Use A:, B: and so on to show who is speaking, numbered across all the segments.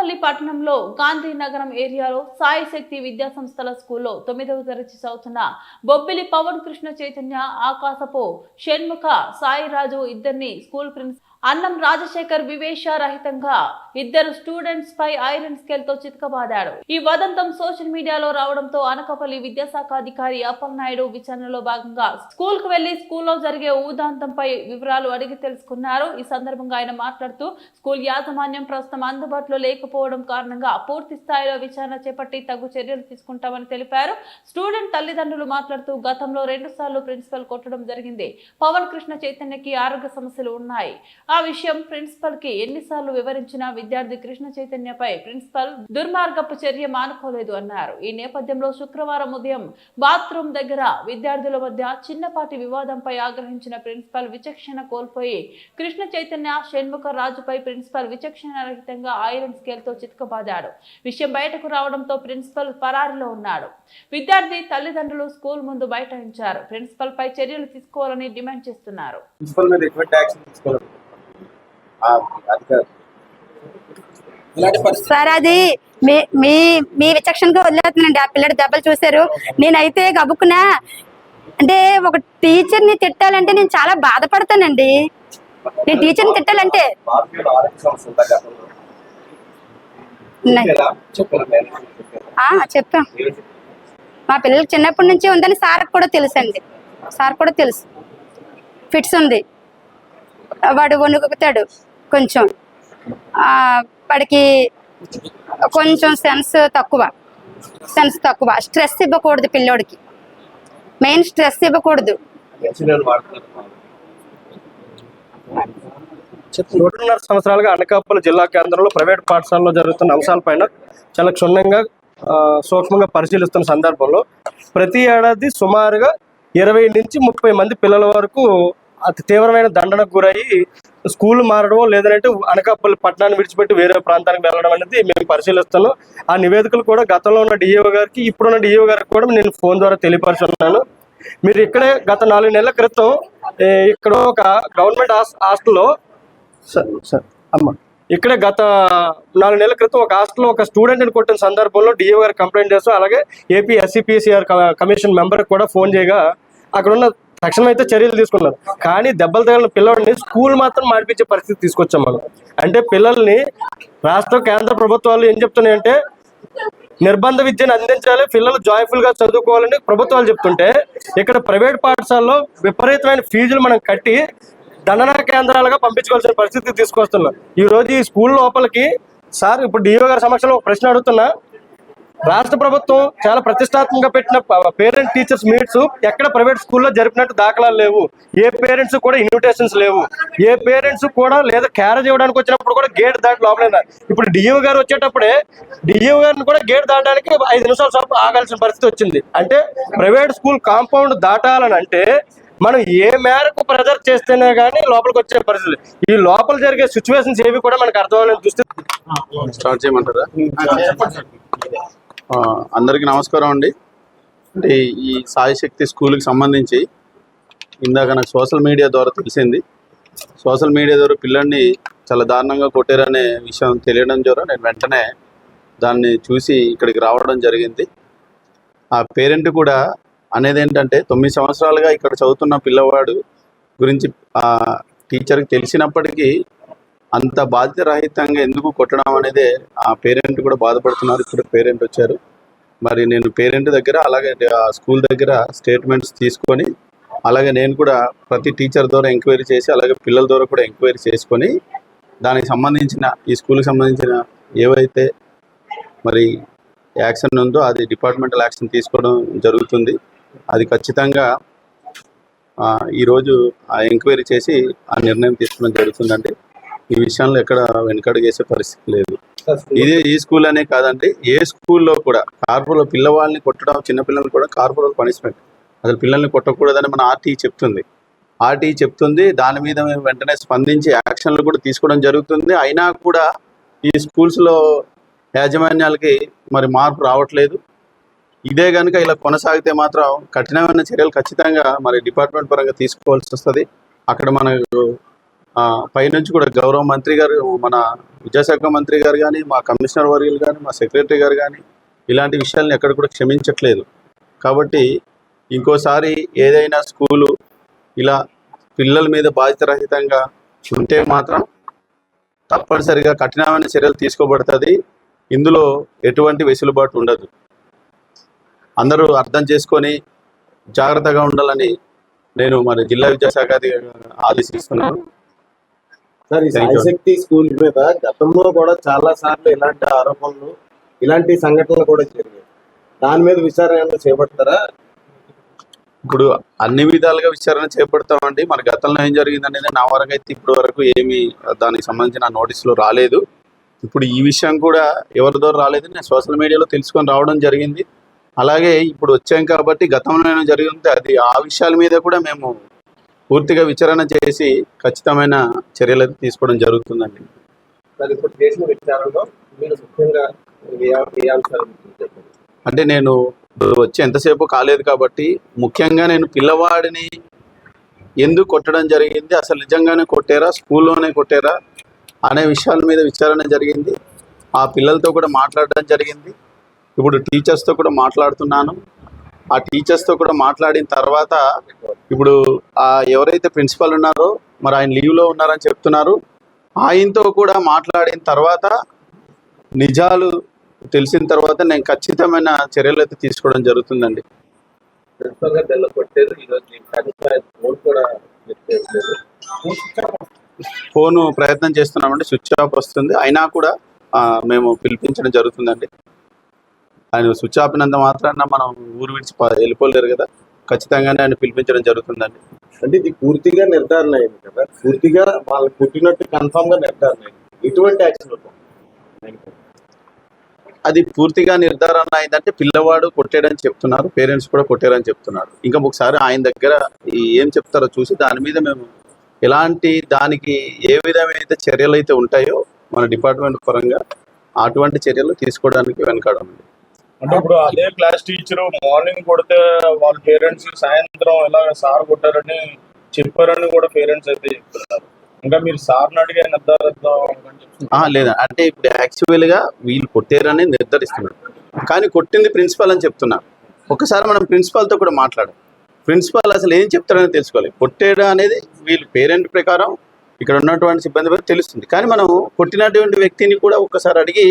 A: తాడేపల్లి పట్టణంలో గాంధీనగరం ఏరియాలో సాయి శక్తి విద్యా సంస్థల స్కూల్లో తొమ్మిదవ తరగతి చదువుతున్న బొబ్బిలి పవన్ కృష్ణ చైతన్య ఆకాశపు షణ్ముఖ సాయిరాజు ఇద్దరిని స్కూల్ ప్రిన్స్ అన్నం రాజశేఖర్ వివేష రహితంగా ఇద్దరు స్టూడెంట్స్ పై ఐరన్ స్కేల్తో చితకబాదాడు. ఈ వదంతం సోషల్ మీడియాలో రావడంతో అనకాపల్లి విద్యాశాఖ అధికారి అప్పలనాయుడు విచారణలో భాగంగా స్కూల్కు వెళ్ళి స్కూల్లో జరిగే ఊదాంతంపై వివరాలు అడిగి తెలుసుకున్నారు. ఈ సందర్భంగా ఆయన మాట్లాడుతూ స్కూల్ యాజమాన్యం ప్రస్తుతం అందుబాటులో లేకపోవడం కారణంగా పూర్తి స్థాయిలో విచారణ చేపట్టి తగు చర్యలు తీసుకుంటామని తెలిపారు. స్టూడెంట్ తల్లిదండ్రులు మాట్లాడుతూ గతంలో రెండు సార్లు ప్రిన్సిపల్ కొట్టడం జరిగింది. పవన్ కృష్ణ చైతన్యకి ఆరోగ్య సమస్యలు ఉన్నాయి. ఆ విషయం ప్రిన్సిపల్కి ఎన్నిసార్లు వివరించినా విద్యార్థి కృష్ణ చైతన్యపై ప్రిన్సిపల్ దుర్మార్గపు చర్య మానుకోలేదు అన్నారు. ఈ నేపథ్యంలో శుక్రవారం ఉదయం బాత్రూమ్ దగ్గర విద్యార్థుల మధ్య చిన్నపాటి వివాదంపై ఆగ్రహించిన ప్రిన్సిపల్ విచక్షణ కోల్పోయి కృష్ణ చైతన్య షణ్ముఖ రాజుపై ప్రిన్సిపల్ విచక్షణ రహితంగా ఐరన్ స్కేల్తో చితకబాదాడు. విషయం బయటకు రావడంతో ప్రిన్సిపల్ పరారిలో ఉన్నాడు. విద్యార్థి తల్లిదండ్రులు స్కూల్ ముందు బైఠాయించారు. ప్రిన్సిపల్ పై చర్యలు తీసుకోవాలని డిమాండ్ చేస్తున్నారు.
B: ప్రిన్సిపల్ మీద యాక్షన్ తీసుకోవాలి ఆ అధికారి
C: ఇలాంటి పరిస్థితి
D: సార్ అది మీ మీ మీ విచక్షణగా వదిలేస్తున్నాండి ఆ పిల్లడి దెబ్బలు చూశారు. నేనైతే గబుక్కునా అంటే ఒక టీచర్ని తిట్టాలంటే నేను చాలా బాధపడతానండి. నేను టీచర్ని తిట్టాలంటే
B: ఏంటి?
D: మా పిల్లలకి చిన్నప్పటి నుంచి ఉందని సార్కి కూడా తెలుసండి. సార్ కూడా తెలుసు. ఫిట్స్ ఉంది. వాడు వణుకుతాడు కొంచెం. ఆ, వాడికి కొంచెం సెన్స్ తక్కువ. సెన్స్ తక్కువ. స్ట్రెస్ ఇవ్వకూడదు పిల్లోడికి. మెయిన్ స్ట్రెస్ ఇవ్వకూడదు.
E: నూటన్నర సంవత్సరాలుగా అనకాపల్లి జిల్లా కేంద్రంలో ప్రైవేట్ పాఠశాలలో జరుగుతున్న అంశాలపైన చాలా క్షుణ్ణంగా సూక్ష్మంగా పరిశీలిస్తున్న సందర్భంలో ప్రతి ఏడాది సుమారుగా ఇరవై నుంచి ముప్పై మంది పిల్లల వరకు అతి తీవ్రమైన దండనకు గురయ్యి స్కూల్ మారడం లేదంటే అనకాపల్లి పట్టణాన్ని విడిచిపెట్టి వేరే ప్రాంతానికి వెళ్ళడం అనేది మేము పరిశీలిస్తున్నాం. ఆ నివేదికలు కూడా గతంలో ఉన్న డిఈఓ గారికి ఇప్పుడున్న డిఈఓ గారికి కూడా నేను ఫోన్ ద్వారా తెలియపరుచున్నాను మీరు ఇక్కడే గత నాలుగు నెలల క్రితం ఇక్కడ ఒక గవర్నమెంట్ హాస్ హాస్టల్లో సార్ సార్ అమ్మ. ఇక్కడే గత నాలుగు నెలల క్రితం ఒక హాస్టల్లో ఒక స్టూడెంట్ని కొట్టిన సందర్భంలో డిఓ గారు కంప్లైంట్ చేస్తూ అలాగే ఏపీ ఎస్సీపీసీఆర్ కమిషన్ మెంబర్కి కూడా ఫోన్ చేయగా అక్కడ ఉన్న తక్షణం అయితే చర్యలు తీసుకున్నారు కానీ దెబ్బలు తగిలిన పిల్లల్ని స్కూల్ మాత్రం మాడిపించే పరిస్థితి తీసుకొచ్చాం మనం. అంటే పిల్లల్ని రాష్ట్ర కేంద్ర ప్రభుత్వాలు ఏం చెప్తున్నాయంటే నిర్బంధ విద్యను అందించాలి పిల్లలు జాయ్ఫుల్గా చదువుకోవాలని ప్రభుత్వాలు చెప్తుంటే ఇక్కడ ప్రైవేట్ పాఠశాలలో విపరీతమైన ఫీజులు మనం కట్టి దండన కేంద్రాలుగా పంపించుకోవాల్సిన పరిస్థితి తీసుకొస్తున్నాం. ఈ రోజు ఈ స్కూల్ లోపలికి సార్ ఇప్పుడు డిఓ గారి సమక్షంలో ఒక ప్రశ్న అడుగుతున్నా. రాష్ట్ర ప్రభుత్వం చాలా ప్రతిష్టాత్మకంగా పెట్టిన పేరెంట్ టీచర్స్ మీట్స్ ఎక్కడ ప్రైవేట్ స్కూల్లో జరిపినట్టు దాఖలాలు లేవు. ఏ పేరెంట్స్ కూడా ఇన్విటేషన్స్ లేవు. ఏ పేరెంట్స్ కూడా లేదా క్యారేజ్ ఇవ్వడానికి వచ్చినప్పుడు కూడా గేట్ దాటి లోపల ఇప్పుడు డిఓ గారు వచ్చేటప్పుడే డిఓ గారిని కూడా గేట్ దాటడానికి ఐదు నిమిషాలు సేపు ఆగాల్సిన పరిస్థితి వచ్చింది. అంటే ప్రైవేట్ స్కూల్ కాంపౌండ్ దాటాలని అంటే మనం ఏ మేరకు ప్రెజర్ చేస్తేనే కానీ లోపలికి వచ్చే పరిస్థితి ఈ లోపల జరిగే సిచ్యువేషన్స్ ఏవి కూడా మనకు అర్థం అవ్వలేని దుస్థితి.
F: స్టార్ట్ చేయమంటారా? అందరికీ నమస్కారం అండి. అంటే ఈ సాయిశక్తి స్కూల్కి సంబంధించి ఇందాక నాకు సోషల్ మీడియా ద్వారా తెలిసింది. సోషల్ మీడియా ద్వారా పిల్లల్ని చాలా దారుణంగా కొట్టారనే విషయం తెలియడం ద్వారా నేను వెంటనే దాన్ని చూసి ఇక్కడికి రావడం జరిగింది. ఆ పేరెంట్ కూడా అనేది ఏంటంటే తొమ్మిది సంవత్సరాలుగా ఇక్కడ చదువుతున్న పిల్లవాడు గురించి ఆ టీచర్కి తెలిసినప్పటికీ అంత బాధ్యరహితంగా ఎందుకు కొట్టడం అనేది ఆ పేరెంట్ కూడా బాధపడుతున్నారు. ఇప్పుడు పేరెంట్ వచ్చారు. మరి నేను పేరెంట్ దగ్గర అలాగే ఆ స్కూల్ దగ్గర స్టేట్మెంట్స్ తీసుకొని అలాగే నేను కూడా ప్రతి టీచర్ ద్వారా ఎంక్వైరీ చేసి అలాగే పిల్లల ద్వారా కూడా ఎంక్వైరీ చేసుకొని దానికి సంబంధించిన ఈ స్కూల్కి సంబంధించిన ఏవైతే మరి యాక్షన్ ఉందో అది డిపార్ట్మెంటల్ యాక్షన్ తీసుకోవడం జరుగుతుంది. అది ఖచ్చితంగా ఈరోజు ఆ ఎంక్వైరీ చేసి ఆ నిర్ణయం తీసుకోవడం జరుగుతుందండి. ఈ విషయంలో ఎక్కడ వెనకడుగేసే పరిస్థితి లేదు. ఇది ఈ స్కూల్ అనే కాదండి ఏ స్కూల్లో కూడా కార్పొరేట్ పిల్లవాళ్ళని కొట్టడం చిన్నపిల్లల్ని కూడా కార్పొరేట్ పనిష్మెంట్. అసలు పిల్లల్ని కొట్టకూడదని మన ఆర్టీ చెప్తుంది. ఆర్టీ చెప్తుంది దాని మీద మేము వెంటనే స్పందించి యాక్షన్లు కూడా తీసుకోవడం జరుగుతుంది. అయినా కూడా ఈ స్కూల్స్లో యాజమాన్యాలకి మరి మార్పు రావట్లేదు. ఇదే కనుక ఇలా కొనసాగితే మాత్రం కఠినమైన చర్యలు ఖచ్చితంగా మరి డిపార్ట్మెంట్ పరంగా తీసుకోవాల్సి వస్తుంది. అక్కడ మనకు పైనుంచి కూడా గౌరవ మంత్రి గారు మన విద్యాశాఖ మంత్రి గారు కానీ మా కమిషనర్ వర్యులు కానీ మా సెక్రటరీ గారు కానీ ఇలాంటి విషయాలను ఎక్కడ కూడా క్షమించట్లేదు. కాబట్టి ఇంకోసారి ఏదైనా స్కూలు ఇలా పిల్లల మీద బాధ్యతరహితంగా ఉంటే మాత్రం తప్పనిసరిగా కఠినమైన చర్యలు తీసుకోబడుతుంది. ఇందులో ఎటువంటి వెసులుబాటు ఉండదు. అందరూ అర్థం చేసుకొని జాగ్రత్తగా ఉండాలని నేను మన జిల్లా విద్యాశాఖ అధికారి ఆదేశిస్తున్నాను.
B: సార్ ఈ. సాయిశక్తి స్కూల్ మీద గతంలో కూడా చాలా సార్లు ఇలాంటి ఆరోపణలు ఇలాంటి సంఘటనలు కూడా జరిగాయి. దాని మీద విచారణ చేపడతారా?
F: ఇప్పుడు అన్ని విధాలుగా విచారణ చేపడతామండి. మన గతంలో ఏం జరిగింది అనేది నా వరకు అయితే ఇప్పటి వరకు ఏమీ దానికి సంబంధించిన నోటీసులు రాలేదు. ఇప్పుడు ఈ విషయం కూడా ఎవరి ద్వారా రాలేదు నేను సోషల్ మీడియాలో తెలుసుకొని రావడం జరిగింది. అలాగే ఇప్పుడు వచ్చాం కాబట్టి గతంలో ఏమైనా జరిగింది అది ఆ విషయాల మీద కూడా మేము పూర్తిగా విచారణ చేసి ఖచ్చితమైన చర్యలు తీసుకోవడం జరుగుతుందండి.
B: ఇప్పుడు చేసిన విచారణలో మీరు ముఖ్యంగా
F: అంటే నేను వచ్చి ఎంతసేపు కాలేదు కాబట్టి ముఖ్యంగా నేను పిల్లవాడిని ఎందుకు కొట్టడం జరిగింది అసలు నిజంగానే కొట్టారా స్కూల్లోనే కొట్టారా అనే విషయాల మీద విచారణ జరిగింది. ఆ పిల్లలతో కూడా మాట్లాడడం జరిగింది. ఇప్పుడు టీచర్స్తో కూడా మాట్లాడుతున్నాను. ఆ టీచర్స్తో కూడా మాట్లాడిన తర్వాత ఇప్పుడు ఆ ఎవరైతే ప్రిన్సిపల్ ఉన్నారో మరి ఆయన లీవ్లో ఉన్నారని చెప్తున్నారు. ఆయనతో కూడా మాట్లాడిన తర్వాత నిజాలు తెలిసిన తర్వాత నేను ఖచ్చితమైన చర్యలు అయితే తీసుకోవడం జరుగుతుందండి.
B: ఫోన్
F: ప్రయత్నం చేస్తున్నామండి స్విచ్ ఆఫ్ వస్తుంది. అయినా కూడా మేము పిలిపించడం జరుగుతుందండి. ఆయన స్విచ్ ఆఫ్ అయినంత మాత్రాన మనం ఊరు విడిచి వెళ్ళిపోలేరు కదా. ఖచ్చితంగానే ఆయన పిలిపించడం జరుగుతుందండి.
B: అంటే ఇది పూర్తిగా నిర్ధారణ అయింది కదా. పూర్తిగా వాళ్ళు పుట్టినట్టు కన్ఫామ్గా నిర్ధారణ అయింది. ఇటువంటి యాక్షన్
F: అది పూర్తిగా నిర్ధారణ అయిందంటే పిల్లవాడు కొట్టాడని చెప్తున్నారు పేరెంట్స్ కూడా కొట్టారని చెప్తున్నారు. ఇంకా ఒకసారి ఆయన దగ్గర ఏం చెప్తారో చూసి దాని మీద మేము ఎలాంటి దానికి ఏ విధమైన చర్యలు అయితే ఉంటాయో మన డిపార్ట్మెంట్ పరంగా అటువంటి చర్యలు తీసుకోవడానికి వెనకాడమండి.
G: అంటే ఇప్పుడు అదే క్లాస్ టీచర్ మార్నింగ్ కొడితే వాళ్ళ పేరెంట్స్ సాయంత్రం ఇలా సార్ కొట్టారని చెప్పారని కూడా పేరెంట్స్ అయితే చెప్తున్నారు. ఇంకా మీరు సార్ని అడిగే నిర్ధారిద్దాం
F: ఆ, లేదా? అంటే ఇప్పుడు యాక్చువల్గా వీళ్ళు కొట్టారని నిర్ధారిస్తున్నారు. కానీ కొట్టింది ప్రిన్సిపల్ అని చెప్తున్నారు ఒకసారి మనం ప్రిన్సిపాల్తో కూడా మాట్లాడాం. ప్రిన్సిపాల్ అసలు ఏం చెప్తారని తెలుసుకోవాలి. కొట్టేయడం అనేది వీళ్ళు పేరెంట్ ప్రకారం ఇక్కడ ఉన్నటువంటి సిబ్బంది తెలుస్తుంది. కానీ మనం కొట్టినటువంటి వ్యక్తిని కూడా ఒకసారి అడిగి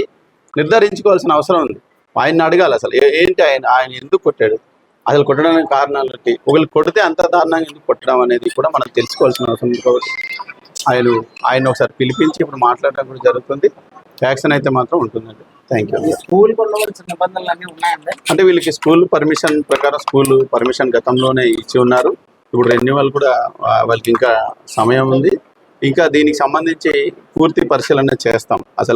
F: నిర్ధారించుకోవాల్సిన అవసరం ఉంది. ఆయన్ని అడగాలి అసలు. ఏంటి ఆయన? ఆయన ఎందుకు కొట్టాడు? అసలు కొట్టడానికి కారణాలు ఏంటి? ఒకళ్ళు కొడితే అంత దారుణంగా ఎందుకు కొట్టడం అనేది కూడా మనం తెలుసుకోవాల్సిన అవసరం ఉంది కాబట్టి ఆయన ఆయన ఒకసారి పిలిపించి ఇప్పుడు మాట్లాడడం కూడా జరుగుతుంది. యాక్షన్ అయితే మాత్రం ఉంటుందండి. థ్యాంక్ యూ
C: స్కూల్
F: అంటే వీళ్ళకి స్కూల్ పర్మిషన్ ప్రకారం స్కూల్ పర్మిషన్ గతంలోనే ఇచ్చి ఉన్నారు. ఇప్పుడు రెన్యువల్ కూడా వాళ్ళకి ఇంకా సమయం ఉంది. ఇంకా దీనికి సంబంధించి పూర్తి పరిశీలన చేస్తాం. అసలు